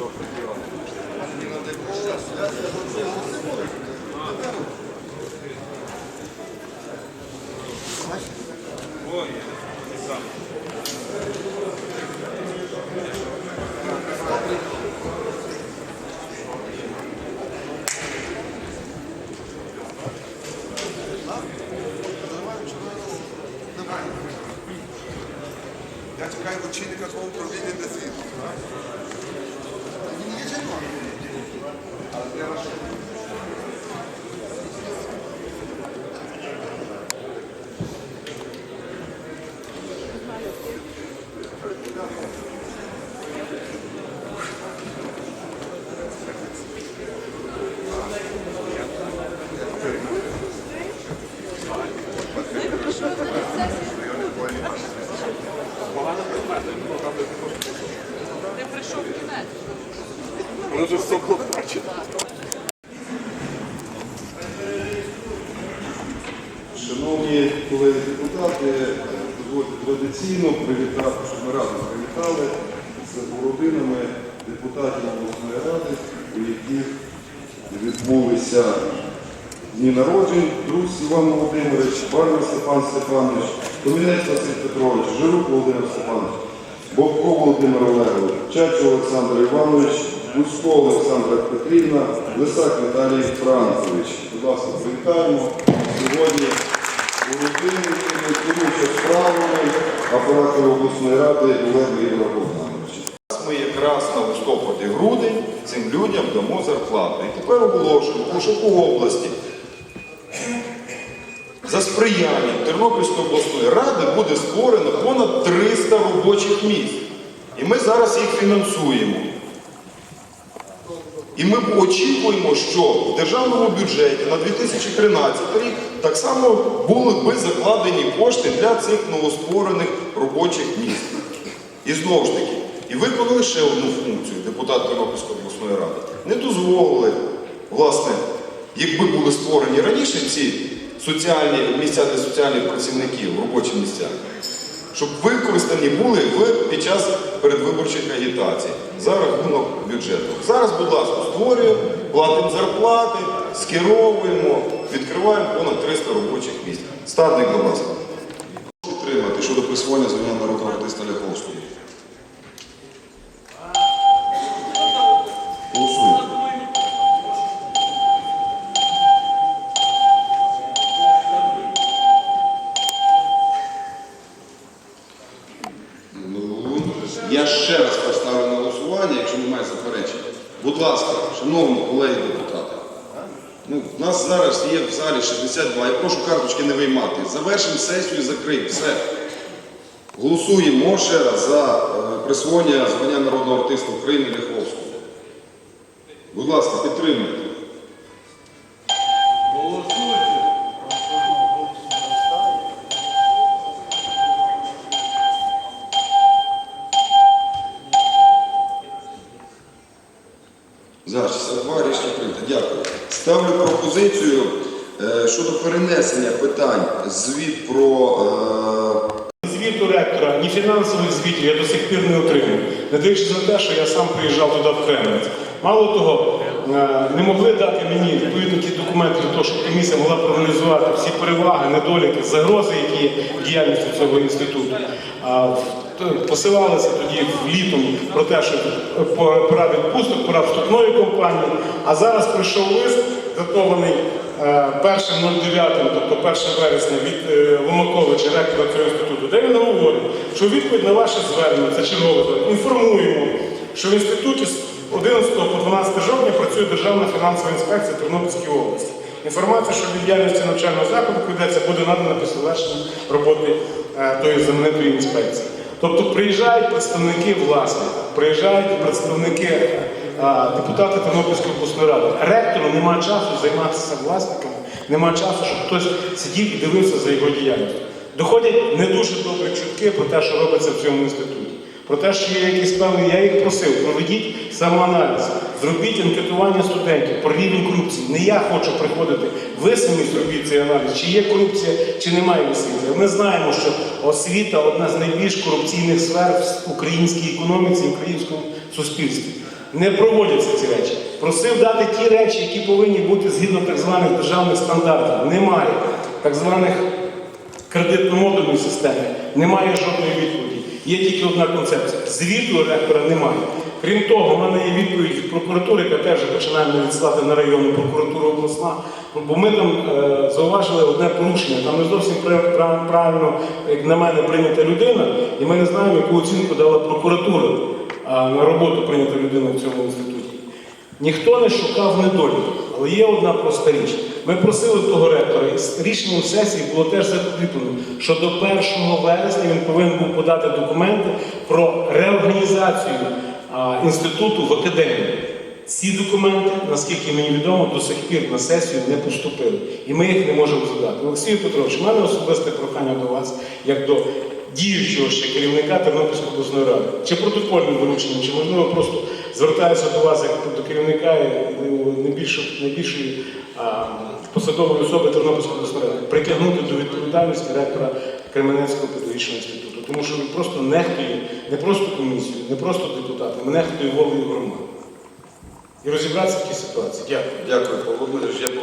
Я чекаю очільника свого управління для світу. Воно вже все було бачить. Шановні колеги депутати, дозвольте традиційно привітати, щоб ми разом привітали з родинами депутатів обласної ради, у яких відбулися дні народжень, Друз Іван Володимирович, Барна Степан Степанович, Комінець Василь Петрович, Жирук Володимир Степанович, Бобко Володимир Олегович, Чачо Олександр Іванович, Гусько Олександра Петрівна, Лисак Віталій Франкович. Будь ласка, привітаємо. Сьогодні у родині керуючи справами апарату обласної ради Олега Ігора Богдановича. Ми якраз на листопаді грудень цим людям дамо зарплату. І тепер оголошую, у Шоку області за сприянням Тернопільської обласної ради буде створено понад 300 робочих місць. І ми зараз їх фінансуємо. І ми очікуємо, що в державному бюджеті на 2013 рік так само були би закладені кошти для цих новостворених робочих місць. І знову ж таки, і виконали ще одну функцію депутат Тернопільської обласної ради. Не дозволили, власне, якби були створені раніше ці соціальні місця для соціальних працівників, робочі місця, щоб використані були під час передвиборчих агітацій за рахунок бюджету. Зараз, будь ласка, створюємо, платимо зарплати, скеровуємо, відкриваємо понад 300 робочих місць. Статник, будь ласка. Підтримати щодо присвоєння звання народного артиста Ляховського. Я ще раз поставлю на голосування, якщо немає заперечень. Будь ласка, шановні колеги депутати. Ну, у нас зараз є в залі 62. Я прошу карточки не виймати. Завершимо сесію і закриємо. Все. Голосуємо ще раз за е, присвоєння звання народного артиста України Ляховського. Будь ласка, підтримуйте. Дякую. Ставлю пропозицію е, щодо перенесення питань. Звіт про е, Звіту ректора, ні фінансових звітів я до сих пір не отримав. Не дивлячись на те, що я сам приїжджав туди в Кремлець. Мало того, не могли дати мені відповідно ті документи для того, щоб комісія могла проаналізувати всі переваги, недоліки, загрози, які є в діяльності цього інституту. Посилалися тоді літом про те, що по- пора відпусток, пора вступної кампанії. А зараз прийшов лист, датований е, 1.09, тобто 1 вересня від е, Ломаковича, ректора цього інституту, де він говорить, що відповідь на ваше звернення, це чергове інформуємо, що в інституті 11 по 12 жовтня працює Державна фінансова інспекція Тернопільської області. Інформація щодо діяльності навчального закладу ведеться, буде надана після завершення роботи е, тої знаменитої інспекції. Тобто приїжджають представники власника, приїжджають представники е, депутати Тернопільської обласної ради. Ректору немає часу займатися власниками, немає часу, щоб хтось сидів і дивився за його діяльністю. Доходять не дуже добрі чутки про те, що робиться в цьому інституті. Про те, що є якісь певні, я їх просив, проведіть самоаналіз, зробіть анкетування студентів про рівень корупції. Не я хочу приходити, ви самі зробіть цей аналіз, чи є корупція, чи немає освіти. Ми знаємо, що освіта одна з найбільш корупційних сфер в українській економіці, в українському суспільстві. Не проводяться ці речі. Просив дати ті речі, які повинні бути згідно так званих державних стандартів. Немає так званих кредитно-модульної системи. Немає жодної відповіді. Є тільки одна концепція. Звіту ректора немає. Крім того, в мене є відповідь від прокуратури, яка теж починаємо відсилати на районну прокуратуру обласна. Бо ми там е, зауважили одне порушення. Там не зовсім пра- пра- правильно, як на мене, прийнята людина, і ми не знаємо, яку оцінку дала прокуратура а, на роботу прийнята людина в цьому інституті. Ніхто не шукав недоліків, але є одна проста річ. Ми просили того ректора, і рішенням сесії було теж закріплено, що до 1 вересня він повинен був подати документи про реорганізацію а, інституту в академію. Ці документи, наскільки мені відомо, до сих пір на сесію не поступили. І ми їх не можемо задати. Олексій Петрович, у мене особисте прохання до вас, як до діючого ще керівника Тернопільської обласної ради. Чи протокольним дорученням, чи можливо просто звертаюся до вас як до керівника і найбільшої, посадової особи Тернопільського обласної притягнути до відповідальності ректора Кременецького педагогічного інституту. Тому що він просто нехтує не просто комісію, не просто депутатами, нехтує волею громади. І розібратися в тій ситуації. Дякую. Дякую, Павло Дмитрович.